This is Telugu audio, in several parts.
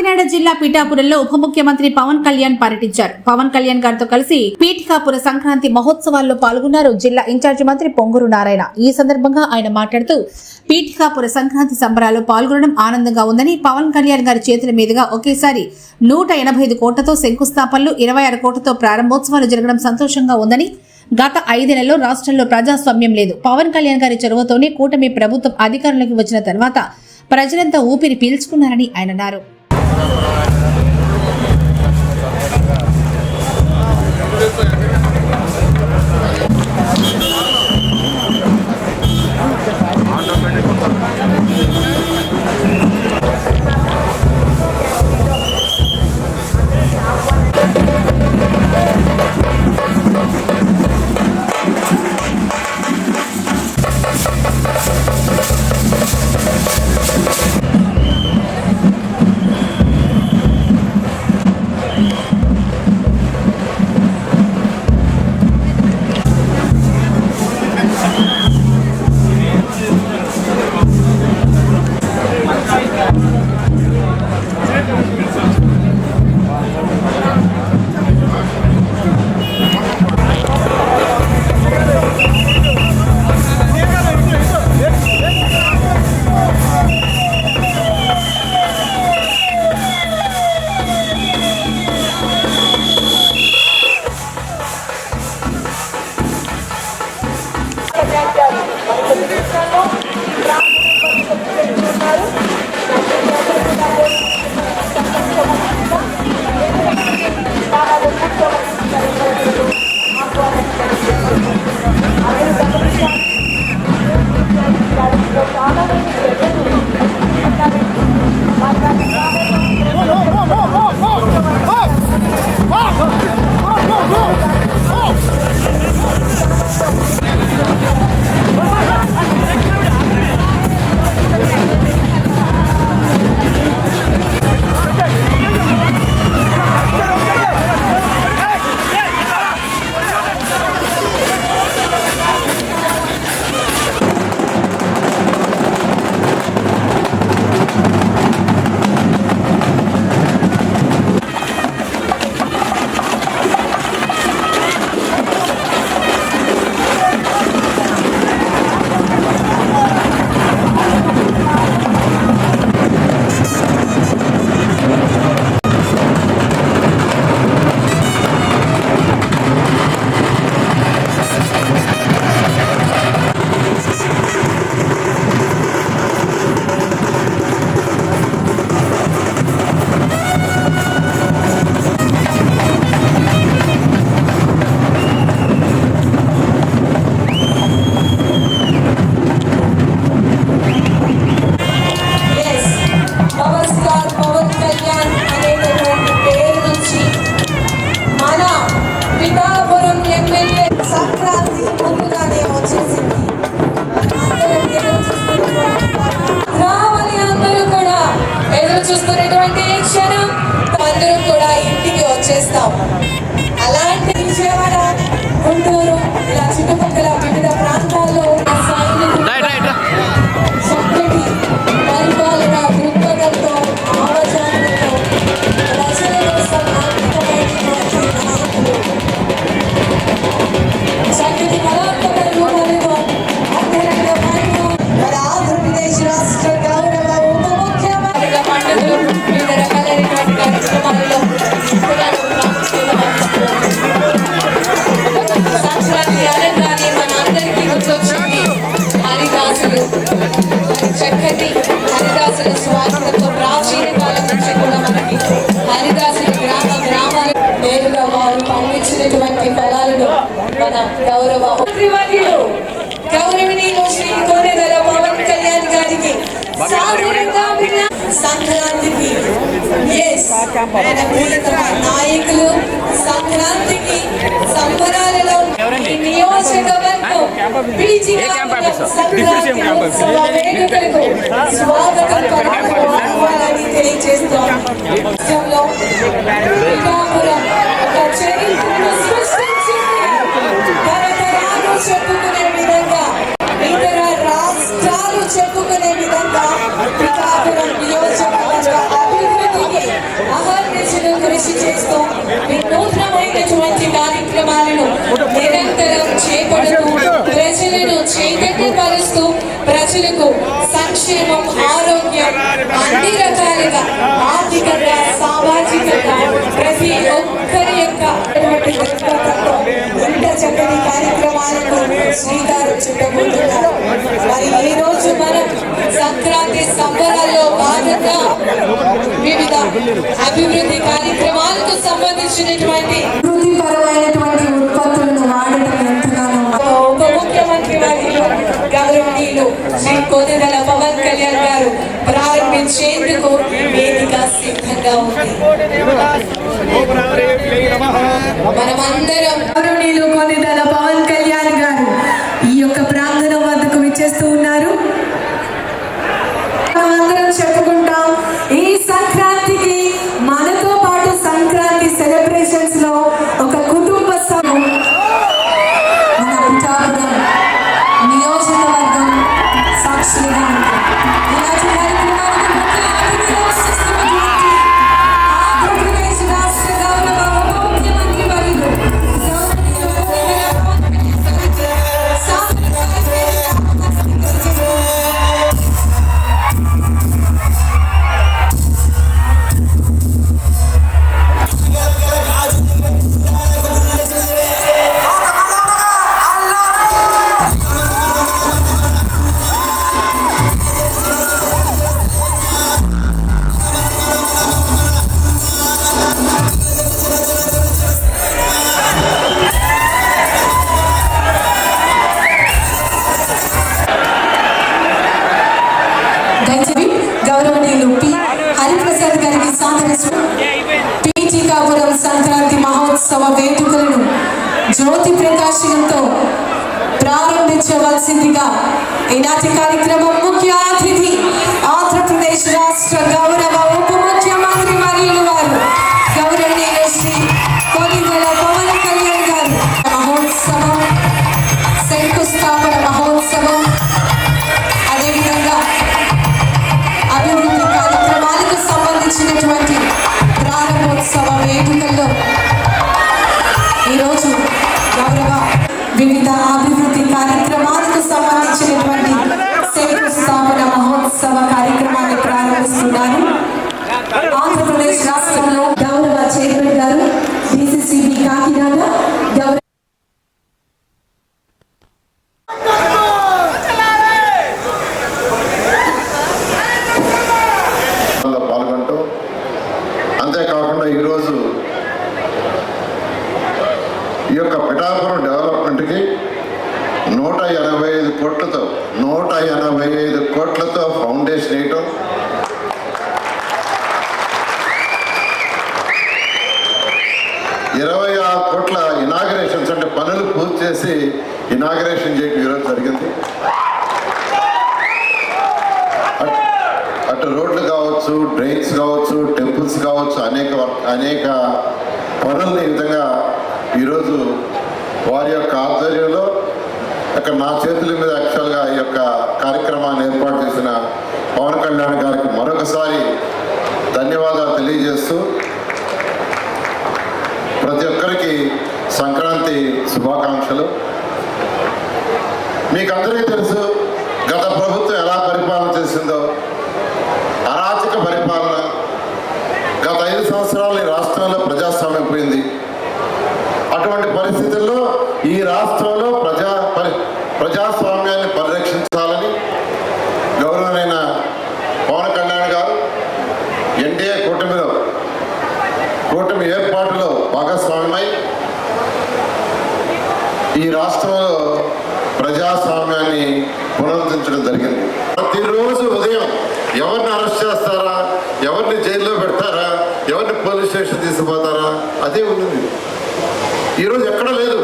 కాకినాడ జిల్లా పీఠాపురంలో ఉప ముఖ్యమంత్రి పవన్ కళ్యాణ్ పర్యటించారు. పవన్ కళ్యాణ్ గారితో కలిసి పీఠికాపుర సంక్రాంతి మహోత్సవాల్లో పాల్గొన్నారు జిల్లా ఇన్ఛార్జి మంత్రి పొంగూరు నారాయణ. ఈ సందర్భంగా ఆయన మాట్లాడుతూ పీఠికాపుర సంక్రాంతి సంబరాల్లో పాల్గొనడం ఆనందంగా ఉందని పవన్ కళ్యాణ్ గారి చేతుల మీదుగా ఒకేసారి నూట ఎనభై ఐదు కోట్లతో శంకుస్థాపనలు ఇరవై ఆరు కోట్లతో ప్రారంభోత్సవాలు జరగడం సంతోషంగా ఉందని గత ఐదు నెలల్లో రాష్ట్రంలో ప్రజాస్వామ్యం లేదు. పవన్ కళ్యాణ్ గారి చొరవతోనే కూటమి ప్రభుత్వం అధికారంలోకి వచ్చిన తర్వాత ప్రజలంతా ఊపిరి పీల్చుకున్నారని ఆయన అన్నారు. మన గౌరవ మంత్రివర్యులు గౌరవనీయులు శ్రీ కోనెగల పవన్ కళ్యాణ్ గారికి సంక్రాంతికి. నాయకులు సంక్రాంతికి సంబరాలలో నియోజకవర్గం స్వాగతం శ్రీకాకుళం ఒక చరిత్రను సృష్టించింది. చెప్పుకునే విధంగా ఇతర రాష్ట్రాలు చెప్పుకునే విధంగా పిఠాపురం నియోజకవర్గ అభివృద్ధికి అహర్నిశలు కృషి చేస్తూ వినూత్నమైనటువంటి కార్యక్రమాలను నిరంతరం చేపడుతూ ప్రజలను చైతన్యపరుస్తూ ప్రజలకు సంక్షేమం ఆరోగ్యం అన్ని రకాలుగా ఆర్థికంగా సామాజికంగా ప్రతి ఒక్కరి యొక్క చక్కని కార్యక్రమం శ్రీకారం చుట్టబోతున్నారు. మరి ఈ రోజు మనం సంక్రాంతి సంబరాల్లో భాగంగా వివిధ అభివృద్ధి కార్యక్రమాలకు సంబంధించినటువంటి అభివృద్ధిపరమైనటువంటి ఉత్పత్తులను వాడటం ఎంతగానో ఉప ముఖ్యమంత్రి వర్యులు గౌరవనీయులు శ్రీ కోదెదల పవన్ కళ్యాణ్ గారు ప్రారంభించేందుకు వేదిక సిద్ధంగా ఉంది. మనమందరం గౌరవనీయులు కొనిదల పవన్ కళ్యాణ్ గారు మహోత్సవ వేడుకలను జ్యోతి ప్రకాశనంతో ప్రారంభించవలసిందిగా ఈనాటి కార్యక్రమం ముఖ్య అతిథి ఆంధ్రప్రదేశ్ రాష్ట్ర గౌరవ ఉప ముఖ్యమంత్రి వర్యులు వారు గౌరవనీయ శ్రీ కొలిగల పవన్ కళ్యాణ్ గారు. మహోత్సవం శంకుస్థాపన మహోత్సవం అదేవిధంగా అభివృద్ధి కార్యక్రమాలకు సంబంధించినటువంటి ప్రారంభోత్సవ వేడుకల్లో ఈరోజు గౌరవ వివిధ అభివృద్ధి కార్యక్రమాలకు సంబంధించినటువంటి శంకుస్థాపన మహోత్సవ కార్యక్రమాన్ని ప్రారంభిస్తున్నారు. ఆంధ్రప్రదేశ్ రాష్ట్రంలో గౌరవ చైర్మన్ గారు డిసిసిబి కాకినాడ గౌరవ లో పాల్గొంటూ అంతేకాకుండా ఈరోజు ఈ యొక్క పిఠాపురం డెవలప్మెంట్కి నూట ఎనభై ఐదు కోట్లతో నూట ఎనభై ఐదు కోట్లతో ఫౌండేషన్ వేయటం ఇరవై ఆరు కోట్ల ఇనాగరేషన్స్ అంటే పనులు పూర్తి చేసి ఇనాగరేషన్ చేయడం ఈరోజు జరిగింది. అటు రోడ్లు కావచ్చు డ్రైన్స్ కావచ్చు టెంపుల్స్ కావచ్చు అనేక వర్క్- అనేక పనుల్ని ఈ విధంగా ఈరోజు వారి యొక్క ఆధ్వర్యంలో అక్కడ నా చేతుల మీద యాక్చువల్గా ఈ యొక్క కార్యక్రమాన్ని ఏర్పాటు చేసిన పవన్ కళ్యాణ్ గారికి మరొకసారి ధన్యవాదాలు తెలియజేస్తూ ప్రతి ఒక్కరికి సంక్రాంతి శుభాకాంక్షలు. మీకు అందరికీ తెలుసు గత ప్రభుత్వం ఎలా పరిపాలన చేసిందో అరాచక పరిపాలన గత ఐదు సంవత్సరాలు ఈ రాష్ట్రంలో ప్రజాస్వామ్యం పోయింది. అటువంటి పరిస్థితుల్లో ఈ రాష్ట్రంలో ప్రజా పరి ప్రజాస్వామ్యాన్ని పరిరక్షించాలని గౌరవనైన పవన్ కళ్యాణ్ గారు ఎన్డీఏ కూటమిలో కూటమి ఏర్పాటులో భాగస్వామ్యమై ఈ రాష్ట్రంలో ప్రజాస్వామ్యాన్ని పునరుద్ధరించడం జరిగింది ప్రతిరోజు ఉదయం ఎవరిని అరెస్ట్ చేస్తారా ఎవరిని జైల్లో పెడతారా? ఎవరిని పోలీస్ స్టేషన్ తీసుకుపోతారా? అదే ఉన్నది. ఈరోజు ఎక్కడ లేదు.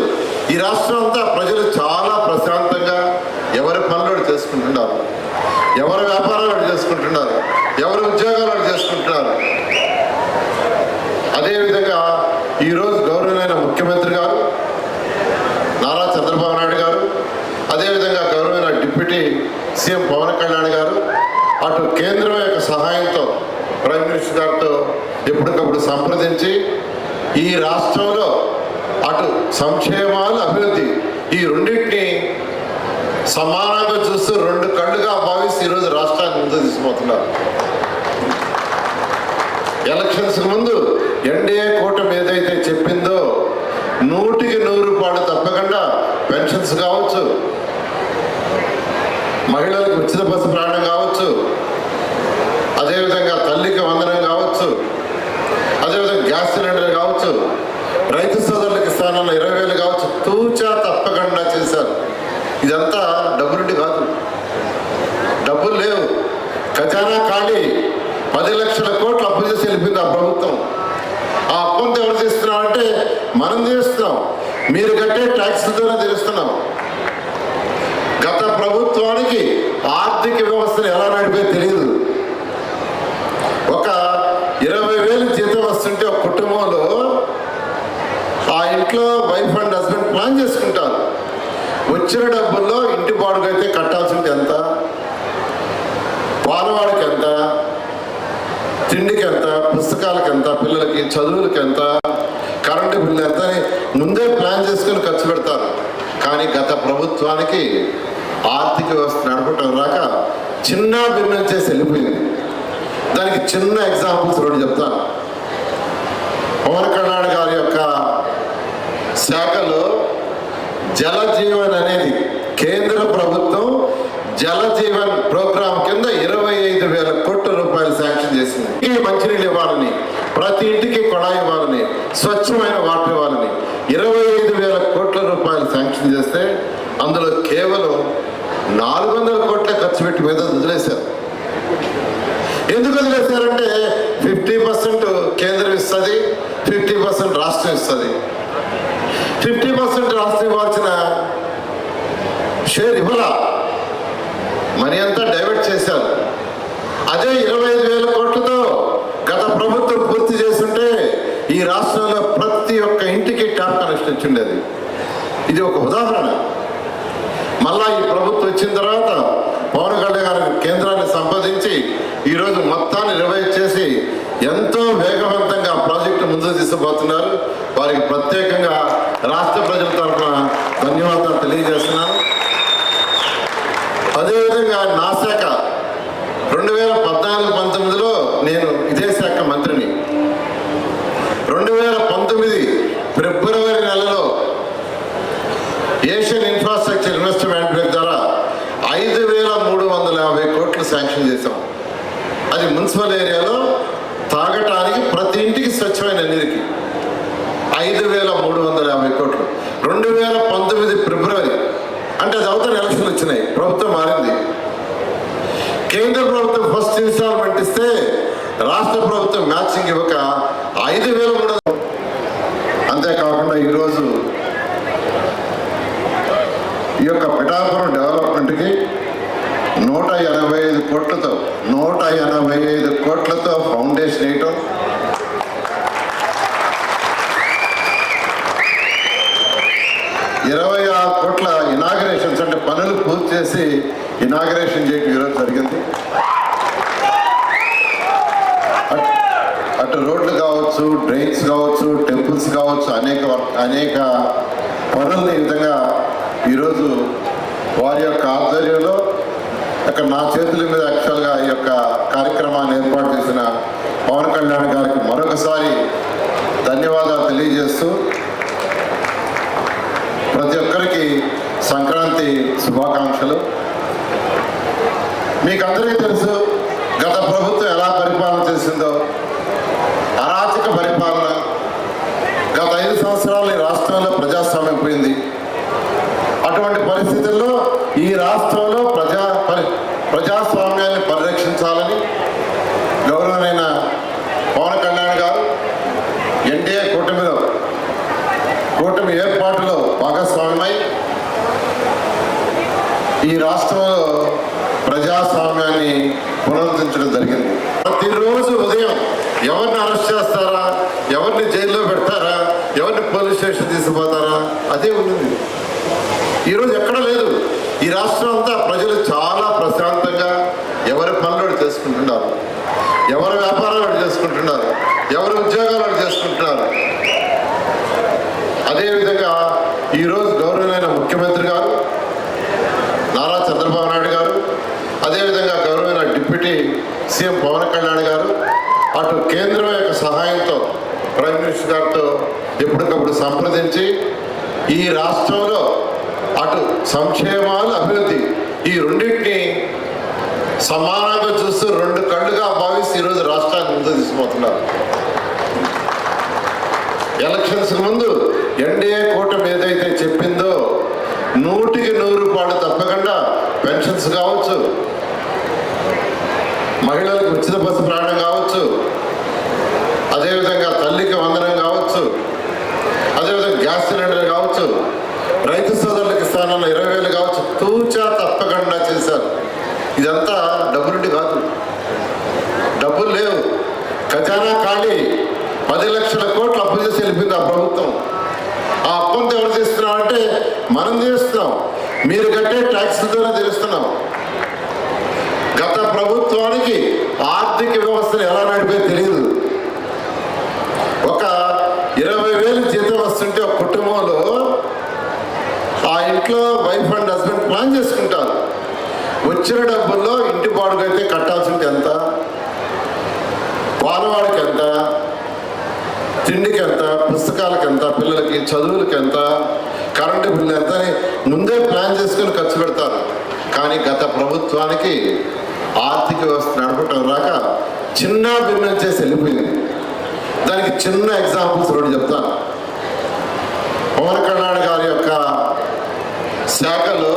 ఈ రాష్ట్రం అంతా ప్రజలు చాలా ప్రశాంతంగా ఎవరి పనులు చేసుకుంటున్నారు. ఎవరి వ్యాపారాలు చేసుకుంటున్నారు. ఎవరి ఉద్యోగాలు చేసుకుంటున్నారు. అదేవిధంగా ఈరోజు గౌరవమైన ముఖ్యమంత్రి గారు నారా చంద్రబాబు నాయుడు గారు అదేవిధంగా గౌరవమైన డిప్యూటీ సీఎం పవన్ కళ్యాణ్ గారు అటు కేంద్రం యొక్క సహాయంతో ప్రైమ్ మినిస్టర్ గారితో ఎప్పటికప్పుడు సంప్రదించి ఈ రాష్ట్రంలో అటు సంక్షేమాలు అభివృద్ధి ఈ రెండింటిని సమానంగా చూస్తూ రెండు కళ్ళుగా భావిస్తూ ఈరోజు రాష్ట్రాన్ని ముందు తీసుకుపోతున్నారు. ఎలక్షన్స్ ముందు ఎన్డీఏ కూటమి ఏదైతే చెప్పిందో నూటికి నూరు రూపాయలు తప్పకుండా పెన్షన్స్ కావచ్చు మహిళలకు ఉచిత బస్సు ప్రయాణం కావచ్చు వందనం కావచ్చు అదేవిధంగా గ్యాస్ సిలిండర్ కావచ్చు రైతు సోదరులకు స్థానంలో ఇరవై వేలు కావచ్చు తూచా తప్పకుండా చేశారు. ఇదంతా డబ్బులుండి కాదు. డబ్బులు లేవు. ఖజానా ఖాళీ. పది లక్షల కోట్లు అప్పు చేసి వెళ్ళిపోయింది ఆ ప్రభుత్వం. ఆ అప్పుంతా ఎవరు చేస్తున్నాం అంటే మనం చేస్తున్నాం. మీరు కట్టే ద్వారా తెలుస్తున్నాం గత ప్రభుత్వానికి ఆర్థిక వ్యవస్థను ఎలా నడిపే తెలియదు. ఒక ఇరవై వేలు జీతం వస్తుంటే ఒక కుటుంబంలో ఆ ఇంట్లో వైఫ్ అండ్ హస్బెండ్ ప్లాన్ చేసుకుంటారు. వచ్చిన డబ్బుల్లో ఇంటి బాడుగైతే కట్టాల్సింది ఎంత? పాలవాడికి ఎంత? తిండికి ఎంత? పుస్తకాలకి ఎంత? పిల్లలకి చదువులకి ఎంత? కరెంటు బిల్లు ఎంత అని ముందే ప్లాన్ చేసుకుని ఖర్చు పెడతారు. కానీ గత ప్రభుత్వానికి ఆర్థిక వ్యవస్థ నడపటం రాక చిన్న భిన్నం చేసి వెళ్ళిపోయింది. దానికి చిన్న ఎగ్జాంపుల్స్ రెండు చెప్తాను. పవన్ కళ్యాణ్ గారి యొక్క శాఖలో జల జీవన్ అనేది కేంద్ర ప్రభుత్వం జల జీవన్ ప్రోగ్రాం కింద ఇరవై ఐదు వేల కోట్ల రూపాయలు శాంక్షన్ చేసింది. ఈ మంచినీళ్ళు ఇవ్వాలని ప్రతి ఇంటికి కొడాయి ఇవ్వాలని స్వచ్ఛమైన వాటర్ ఇవ్వాలని ఇరవై ఐదు వేల కోట్ల రూపాయలు శాంక్షన్ చేస్తే అందులో కేవలం నాలుగు వందల కోట్ల ఖర్చు పెట్టి మీద వదిలేశారు. ఎందుకు వదిలేశారంటే ఫిఫ్టీ పర్సెంట్ కేంద్రం ఇస్తుంది ఫిఫ్టీ పర్సెంట్ రాష్ట్రం ఇస్తుంది. ఫిఫ్టీ పర్సెంట్ రాష్ట్రం ఇవ్వాల్సిన షేర్ ఇవ్వలా. మనీ అంతా డైవర్ట్ చేశారు. అదే ఇరవై ఐదు వేల కోట్లతో గత ప్రభుత్వం పూర్తి చేస్తుంటే ఈ రాష్ట్రంలో ప్రతి ఒక్క ఇంటికి ట్యాప్ కనెక్షన్ వచ్చిండేది. ఇది ఒక ఉదాహరణ. మళ్ళా ఈ ప్రభుత్వం వచ్చిన తర్వాత పవన్ కళ్యాణ్ గారు కేంద్రాన్ని సంపాదించి ఈరోజు మొత్తాన్ని రివైవ్ చేసి ఎంతో వేగవంతంగా ప్రాజెక్టు ముందుకు తీసుకుపోతున్నారు వారికి ప్రత్యేకంగా రాష్ట్ర ప్రజల తరఫున ధన్యవాదాలు తెలియజేస్తున్నాను. అదేవిధంగా నా శాఖ రెండు వేల పద్నాలుగు పంతొమ్మిదిలో నేను ఇదే శాఖ మంత్రిని. రెండు వేల పంతొమ్మిది ఫిబ్రవరి నెలలో ఏషియన్ ఇన్ఫ్రాస్ట్రక్చర్ ఇన్వెస్ట్మెంట్ బ్యాంక్ ద్వారా ఐదు వేల మూడు వందల యాభై కోట్లు శాంక్షన్ చేశాం. అది మున్సిపల్ ఏరియా తాగటానికి ప్రతి ఇంటికి స్వచ్ఛమైన నీరుకి ఐదు వేల మూడు వందల యాభై కోట్లు రెండు వేల పంతొమ్మిది ఫిబ్రవరి అంటే అది అవతల వచ్చినాయి. ప్రభుత్వం మారింది. కేంద్ర ప్రభుత్వం ఫస్ట్ ఇన్స్టాల్మెంట్ ఇస్తే రాష్ట్ర ప్రభుత్వం మ్యాచింగ్ ఇవ్వక ఐదు వేల మూడు అంతేకాకుండా ఈరోజు ఈ యొక్క పిఠాపురం డెవలప్మెంట్కి నూట ఎనభై ఐదు కోట్లతో నూట ఎనభై ఐదు కోట్లతో ఫౌండేషన్ వేయటం ఇరవై ఆరు కోట్ల ఇనాగరేషన్స్ అంటే పనులు పూర్తి చేసి ఇనాగరేషన్ చేయడం ఈరోజు జరిగింది అట్- అటు రోడ్లు కావచ్చు డ్రైన్స్ కావచ్చు టెంపుల్స్ కావచ్చు అనేక వర్క్- అనేక పనుల్ని విధంగా ఈరోజు వారి యొక్క ఆధ్వర్యంలో అక్కడ నా చేతుల మీద యాక్చువల్గా ఈ యొక్క కార్యక్రమాన్ని ఏర్పాటు చేసిన పవన్ కళ్యాణ్ గారికి మరొకసారి ధన్యవాదాలు తెలియజేస్తూ ప్రతి ఒక్కరికి సంక్రాంతి శుభాకాంక్షలు. మీకు అందరికీ తెలుసు గత ప్రభుత్వం ఎలా పరిపాలన చేసిందో అరాచక పరిపాలన గత ఐదు సంవత్సరాలు ఈ రాష్ట్రంలో ప్రజాస్వామ్యం పోయింది. అటువంటి పరిస్థితుల్లో ఈ రాష్ట్రంలో ప్రజా పరి ప్రజాస్వామ్యాన్ని పరిరక్షించాలని గౌరవమైన పవన్ కళ్యాణ్ గారు ఎన్డీఏ కూటమిలో కూటమి ఏర్పాటులో భాగస్వామ్యమై ఈ రాష్ట్రంలో ప్రజాస్వామ్యాన్ని పునరుద్ధరించడం జరిగింది. ప్రతిరోజు ఉదయం ఎవరిని అరెస్ట్ చేస్తారా? ఎవరిని జైల్లో పెడతారా? ఎవరిని పోలీస్ స్టేషన్ తీసుకుపోతారా? అదే ఉన్నది ఈరోజు ఎక్కడ లేదు. ఈ రాష్ట్రం అంతా ప్రజలు చాలా ప్రశాంతంగా ఎవరి పనులు చేసుకుంటున్నారు. ఎవరి వ్యాపారాలు చేసుకుంటున్నారు. ఎవరి ఉద్యోగాలు చేసుకుంటున్నారు. అదేవిధంగా ఈరోజు గౌరవమైన ముఖ్యమంత్రి గారు నారా చంద్రబాబు నాయుడు గారు అదేవిధంగా గౌరవమైన డిప్యూటీ సీఎం పవన్ కళ్యాణ్ గారు అటు కేంద్రం యొక్క సహాయంతో ప్రైమ్ మినిస్టర్ గారితో ఎప్పటికప్పుడు సంప్రదించి ఈ రాష్ట్రంలో అటు సంక్షేమాలు అభివృద్ధి ఈ రెండింటిని సమానంగా చూస్తూ రెండు కళ్ళుగా భావిస్తూ ఈరోజు రాష్ట్రాన్ని ముందు తీసుకుపోతున్నారు. ఎలక్షన్స్ ముందు ఎన్డీఏ కూటమి ఏదైతే చెప్పిందో నూటికి నూరు పాటు తప్పకుండా పెన్షన్స్ కావచ్చు మహిళలకు ఉచిత బస్సు ప్రయాణం కావచ్చు. అదేవిధంగా తల్లికి వందనం కావచ్చు. అదేవిధంగా గ్యాస్ సిలిండర్ కావచ్చు. రైతు సోదరులకు స్థానంలో ఇరవై వేలు కావచ్చు. తూచా తప్పకుండా చేశారు. ఇదంతా డబ్బులుండి కాదు. డబ్బులు లేవు. ఖజానా ఖాళీ. పది లక్షల కోట్లు అప్పు చేసి వెళ్ళిపోయింది ఆ ప్రభుత్వం. ఆ అప్పుంతా ఎవరు చేస్తున్నాం అంటే మనం చేస్తున్నాం. మీరు కట్టే ద్వారా తెలుస్తున్నాం గత ప్రభుత్వానికి ఆర్థిక వ్యవస్థను ఎలా నడిపే తెలియదు ఒక ఇరవై వేలు జీతం వస్తుంటే ఒక కుటుంబంలో ఆ ఇంట్లో వైఫ్ అండ్ హస్బెండ్ ప్లాన్ చేసుకుంటారు. వచ్చిన డబ్బుల్లో ఇంటి బాడుగైతే కట్టాల్సింది ఎంత? పాలవాడికి ఎంత తిండికి ఎంత? పుస్తకాలకు ఎంత పిల్లలకి చదువులకి ఎంత కరెంటు బిల్లు ఎంత అని ముందే ప్లాన్ చేసుకుని ఖర్చు పెడతారు. కానీ గత ప్రభుత్వానికి ఆర్థిక వ్యవస్థ నడపటం రాక చిన్న భిన్నం చేసి వెళ్ళిపోయింది. దానికి చిన్న ఎగ్జాంపుల్స్ రెండు చెప్తాను. పవన్ కళ్యాణ్ గారి యొక్క శాఖలో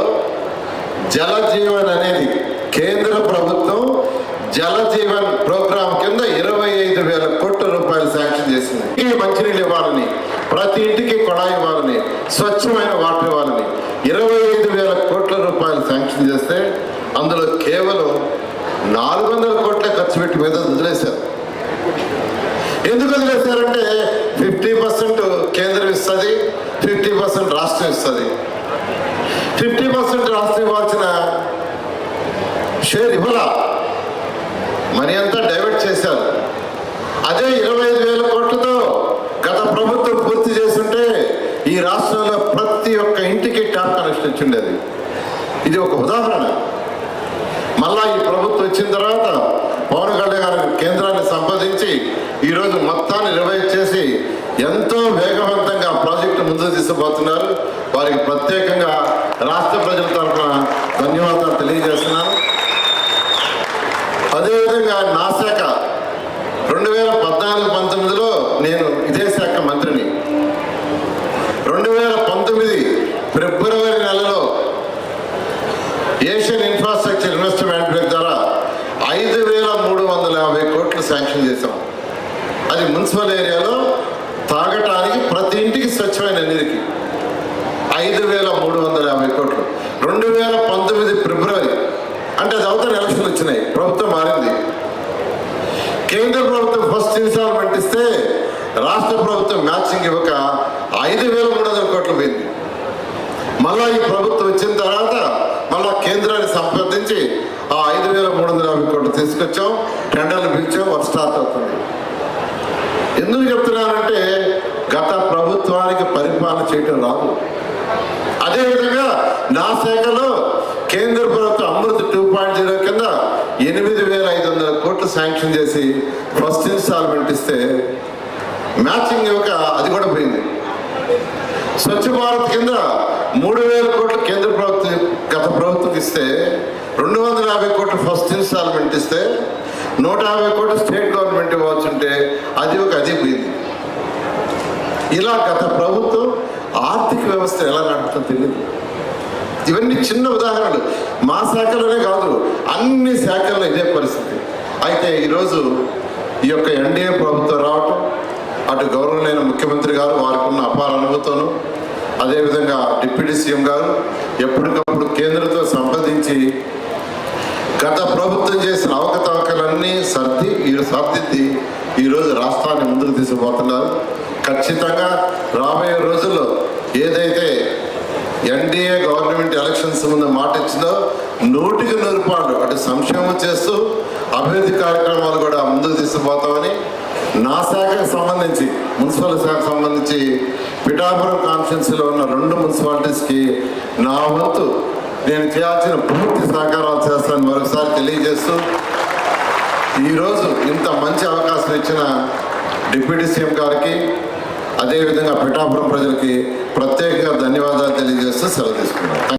జల జీవన్ అనేది కేంద్ర ప్రభుత్వం జల జీవన్ ప్రోగ్రాం కింద ఇరవై ఐదు వేల కోట్ల రూపాయలు శాంక్షన్ చేసింది. ఈ మంచినీళ్ళు ఇవ్వాలని ప్రతి ఇంటికి కొడాయి ఇవ్వాలని స్వచ్ఛమైన వాటర్ ఇవ్వాలని ఇరవై ఐదు వేల కోట్ల రూపాయలు శాంక్షన్ చేస్తే అందులో కేవలం నాలుగు వందల కోట్లే ఖర్చు పెట్టి మీద వదిలేశారు. ఎందుకు వదిలేశారంటే ఫిఫ్టీ పర్సెంట్ కేంద్రం ఇస్తుంది ఫిఫ్టీ పర్సెంట్ రాష్ట్రం ఇస్తుంది. ఫిఫ్టీ పర్సెంట్ రాష్ట్రం ఇవ్వాల్సిన షేర్ ఇవ్వలా. మనీ అంతా డైవర్ట్ చేశారు. అదే ఇరవై ఐదు వేల కోట్లతో గత ప్రభుత్వం పూర్తి చేస్తుంటే ఈ రాష్ట్రంలో ప్రతి ఒక్క ఇంటికి ట్యాప్ కనెక్షన్ వచ్చిండేది. ఇది ఒక ఉదాహరణ. మళ్ళా ఈ ప్రభుత్వం వచ్చిన తర్వాత పవన్ కళ్యాణ్ గారు కేంద్రాన్ని సంప్రదించి ఈరోజు మొత్తాన్ని రివైవ్ చేసి ఎంతో వేగవంతంగా ప్రాజెక్టు ముందు తీసుకుపోతున్నారు. వారికి ప్రత్యేకంగా రాష్ట్ర ప్రజల తరఫున ధన్యవాదాలు తెలియజేస్తున్నాను. అదేవిధంగా నా శాఖ రెండు వేల పద్నాలుగు పంతొమ్మిదిలో నేను ఇదే శాఖ మంత్రిని రెండు వేల పంతొమ్మిది ఫిబ్రవరి నెలలో ఏషియన్ ఇన్ఫ్రాస్ట్రక్చర్ ఇన్వెస్ట్మెంట్ బ్యాంక్ ద్వారా ఐదు వేల మూడు వందల యాభై కోట్లు శాంక్షన్ చేశాం. అది మున్సిపల్ ఏరియాలో తాగటానికి ప్రతి ఇంటికి స్వచ్ఛమైన నీరుకి ఐదు వేల మూడు వందల యాభై కోట్లు. రెండు వేల పంతొమ్మిది ఫిబ్రవరి అంటే అది అవతల ఎలక్షన్లు వచ్చినాయి. ప్రభుత్వం మారింది. కేంద్ర ప్రభుత్వం ఫస్ట్ ఇన్స్టాల్మెంట్ ఇస్తే రాష్ట్ర ప్రభుత్వం మ్యాచింగ్ ఇవ్వక ఐదు వేల మూడు వందల కోట్లు పోయింది. మళ్ళా ఈ ప్రభుత్వం వచ్చిన తర్వాత మళ్ళా కేంద్రాన్ని సంప్రదించి ఆ ఐదు వేల మూడు వందల యాభై కోట్లు తీసుకొచ్చాం. టెండర్లు పిలిచే వర్క్ స్టార్ట్ అవుతుంది. ఎందుకు చెప్తున్నానంటే గత ప్రభుత్వానికి పరిపాలన చేయటం రాదు. అదేవిధంగా నా శాఖలో కేంద్ర ప్రభుత్వం అమృత్ టూ పాయింట్ జీరో కింద ఎనిమిది వేల ఐదు వందల కోట్లు శాంక్షన్ చేసి ఫస్ట్ ఇన్స్టాల్మెంట్ ఇస్తే మ్యాచింగ్ యొక్క అది కూడా పోయింది. స్వచ్ఛ భారత్ కింద మూడు వేల కోట్లు కేంద్ర ప్రభుత్వం గత ప్రభుత్వం ఇస్తే రెండు వందల యాభై కోట్లు ఫస్ట్ ఇన్స్టాల్మెంట్ ఇస్తే నూట యాభై కోట్లు స్టేట్ గవర్నమెంట్ ఇవ్వాల్సింటే అది ఒక అది పోయింది ఇలా గత ప్రభుత్వం ఆర్థిక వ్యవస్థ ఎలా నడుపుతుందో తెలియదు ఇవన్నీ చిన్న ఉదాహరణలు. మా శాఖలోనే కాదు అన్ని శాఖల్లో ఇదే పరిస్థితి. అయితే ఈరోజు ఈ యొక్క ఎన్డీఏ ప్రభుత్వం రావటం అటు గౌరవనైన ముఖ్యమంత్రి గారు వారికి ఉన్న అపార అనుభూతను అదేవిధంగా డిప్యూటీ సీఎం గారు ఎప్పటికప్పుడు కేంద్రంతో సంప్రదించి గత ప్రభుత్వం చేసిన అవకతవకలన్నీ సర్ది ఈ సర్దిద్ది ఈరోజు రాష్ట్రాన్ని ముందుకు తీసుకుపోతున్నారు. ఖచ్చితంగా రాబోయే రోజుల్లో ఏదైతే ఎన్డీఏ గవర్నమెంట్ ఎలక్షన్స్ ముందు మాట ఇచ్చిందో నూటికి నూరు పాళ్ళు అటు సంక్షేమం చేస్తూ అభివృద్ధి కార్యక్రమాలు కూడా ముందుకు తీసుకుపోతామని నా శాఖకు సంబంధించి మున్సిపల్ శాఖకు సంబంధించి పిఠాపురం కాన్స్టిట్యున్సీలో ఉన్న రెండు మున్సిపాలిటీస్కి నా వంతు నేను చేయాల్సిన పూర్తి సహకారాలు చేస్తాను మరొకసారి తెలియజేస్తూ ఈరోజు ఇంత మంచి అవకాశం ఇచ్చిన డిప్యూటీ సీఎం గారికి అదేవిధంగా పిఠాపురం ప్రజలకి ప్రత్యేకంగా ధన్యవాదాలు తెలియజేస్తూ సెలవు తీసుకున్నాను